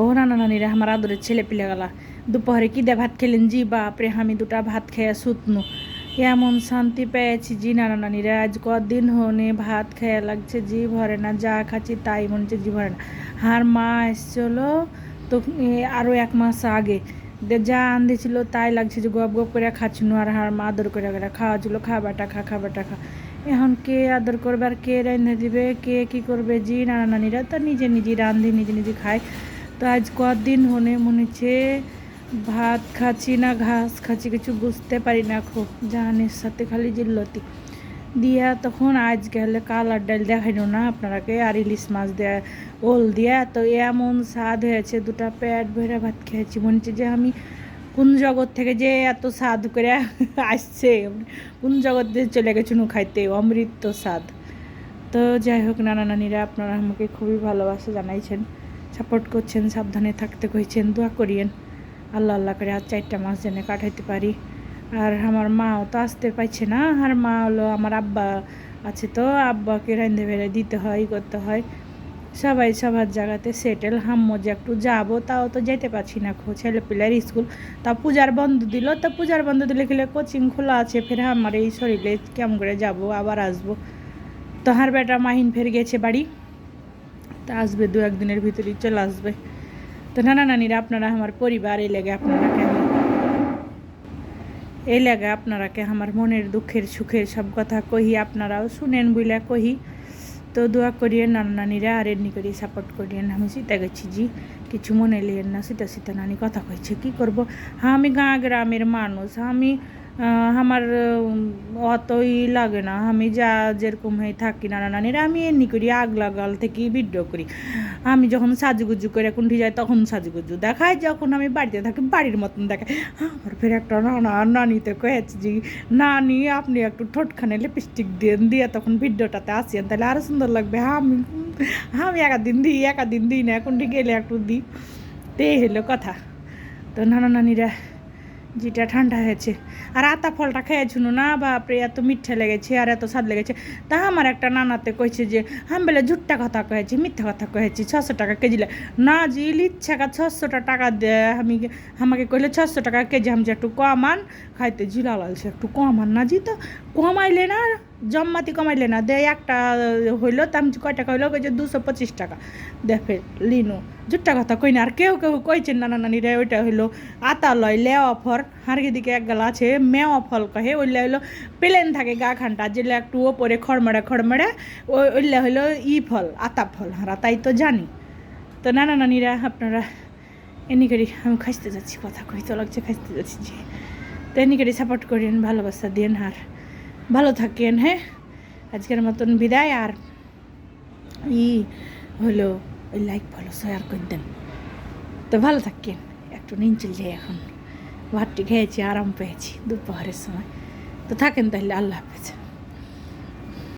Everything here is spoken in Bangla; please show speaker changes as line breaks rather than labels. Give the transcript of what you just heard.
ও নানা নানিরা আমার আদরের ছেলে পিলে গেলা। দুপুরে কি দে ভাত খেলেন? জি বাপরে আমি দুটা ভাত খেয়ে সুতনু এমন শান্তি পেয়েছি জি নানা নানিরা আজ কদিন হনে ভাত খেয়ে লাগছে জি ভরে না যা খাচ্ছি তাই মনে হচ্ছে জি ভরে না। আর মা এসছিল তো এ, আরও এক মাস আগে। যা আনতেছিল তাই লাগছে যে গপ গপ করে খাচ্ছিল আর হার মা আদর করে করে খাওয়া ছিল খা বেটা খা খা খা এখন কে আদর করবে আর কে রান্ধে দিবে? কে কি করবে? জি নানা নানিরা তো নিজে নিজে রান্ধে নিজে নিজে খায়। তো আজ কদিন হনে মনে হচ্ছে ভাত খাচ্ছি না, ঘাস খাচ্ছি, কিছু বুঝতে পারি না খুব। জাহানের সাথে খালি জিল্লতি। দিয়া তখন আজ গেলে কালার ডাল দেখাইনো না আপনারাকে, আর ইলিশ মাছ দেয়া, ওল দিয়া। তো এমন স্বাদ হয়েছে, দুটা পেট ভরে ভাত খেয়েছি। মনে হচ্ছে যে আমি কোন জগৎ থেকে যে এত স্বাদ করে আসছে, কোন জগৎ দিয়ে চলে গেছিল খাইতে, অমৃত স্বাদ। তো যাই হোক, নানা নানিরা আপনারা আমাকে খুবই ভালোবাসা জানাইছেন। সাপোর্ট করছেন, সাবধানে থাকতে কইছেন, দোয়া করিয়েন। আল্লাহ আল্লাহ করে আর চারটা মাস যেন কাটাইতে পারি। আর আমার মাও তো আসতে পারছে না, আর মা হলো আমার আব্বা আছে তো, আব্বাকে রান্ধে বেড়ে দিতে হয়, করতে হয়। সবাই সবার জায়গাতে সেটেল হাম্মো যে একটু যাব, তাও তো যেতে পারছি না খো ছেলে পিলের স্কুল। তা পূজার বন্ধ দিল, তা পূজার বন্ধ দিলে খেলে কোচিং খোলা আছে, ফের আমার এই শরীরে কেমন করে যাব, আবার আসব। তো হার বেটা মাহিন ফের গেছে বাড়ি। আসবে, দু একদিনের ভিতরেই চলে আসবে। তো নানা নানিরা, আপনারা আমার পরিবার, এই লেগে আপনারাকে আমি এই লেগে আপনারাকে আমার মনের দুঃখের, সুখের সব কথা কহি, আপনারাও শুনেন বুঝলে কহি। তো দোয়া করিয়ে নানা নানিরা, আর এমনি করি সাপোর্ট করিয়েন। আমি সীতা গেছি জি, কিছু মনে লিয়েন না, সীতা সীতা নানি কথা কইছে, কি করব? হ্যাঁ আমি গাঁ গ্রামের মানুষ, আমি আমার অতই লাগে না। আমি যা যেরকম হয়ে থাকি নানা নানিরা আমি এমনি করি আগ লাগাল থেকেই ভিডিও করি। আমি যখন সাজুগুজু করে কুণ্ঠি যাই, তখন সাজুগুজু দেখায়। যখন আমি বাড়িতে থাকি, বাড়ির মতন দেখায়। আমার ফের একটা নানা, নানিতে কয়েছে যে, নানি, আপনি একটু ঠোঁটখানে লিপস্টিক দিয়ে দিয়ে তখন ভিডিওটাতে আসিয়েন। তাহলে আরও সুন্দর লাগবে। হ্যাঁ আমি আমি একাদিন দিই একাদিন দিই না। এখন গেলে একটু দিই। তো এই হলো কথা। তো নানা, নানিরা যেটা ঠান্ডা হয়েছে। আর আতা ফলটা খেয়েছিল না বাপরে এত মিঠে লেগেছে আর এত স্বাদ লেগেছে। তা আমার একটা নানাতে কয়েছে যে, আমি বলে ঝুট্টা কথা কয়েছি, মিথ্যা কথা কয়েছি, ছশো টাকা কেজি না জি ইচ্ছাকা ছশোটা টাকা দে, আমি আমাকে কইলে ছশো টাকা কেজি, আমি যে একটু কম আন, খাইতে জিলা লাগছে একটু কম আন না, জি তো। কমাইলে না জম্মাতি কমাইলে না, দে একটা হইল তো আমি কয় টাকা হইল কইছে দুশো পঁচিশ টাকা। দে লিনু, জুট্টা কথা কই না, আর কেউ কেউ কইছেন নানা নানিরা ওইটা হইল আতা লয় লেওয়া ফর হারগি দিকে এক গালা আছে মেওয়া ফল কহে, ওইলে হইল প্লেন থাকে গা খানটা যেগুলো একটু ওপরে খড়মেড়ে খড়মেড়ে ওই ওইলে হইল ই ফল, আতা ফল, হারা তাই তো জানি। তো নানা নানিরা আপনারা এনি করি, আমি খাইতে যাচ্ছি, কথা কইতে লাগছে, খাইতে যাচ্ছি। জি তো এনি করি সাপোর্ট করেন, ভালোবাসা দিন আর ভালো থাকেন হ্যাঁ? আজকের মতন বিদায় আর ই হলো, ওই লাইক ফলো শেয়ার করে দেন। তো ভালো থাকেন, একটু নিন চল যাই এখন। ভাতটি খেয়েছি, আরাম পেয়েছি দুপুরের সময়। তো থাকেন তাহলে, আল্লাহ হাফেজ।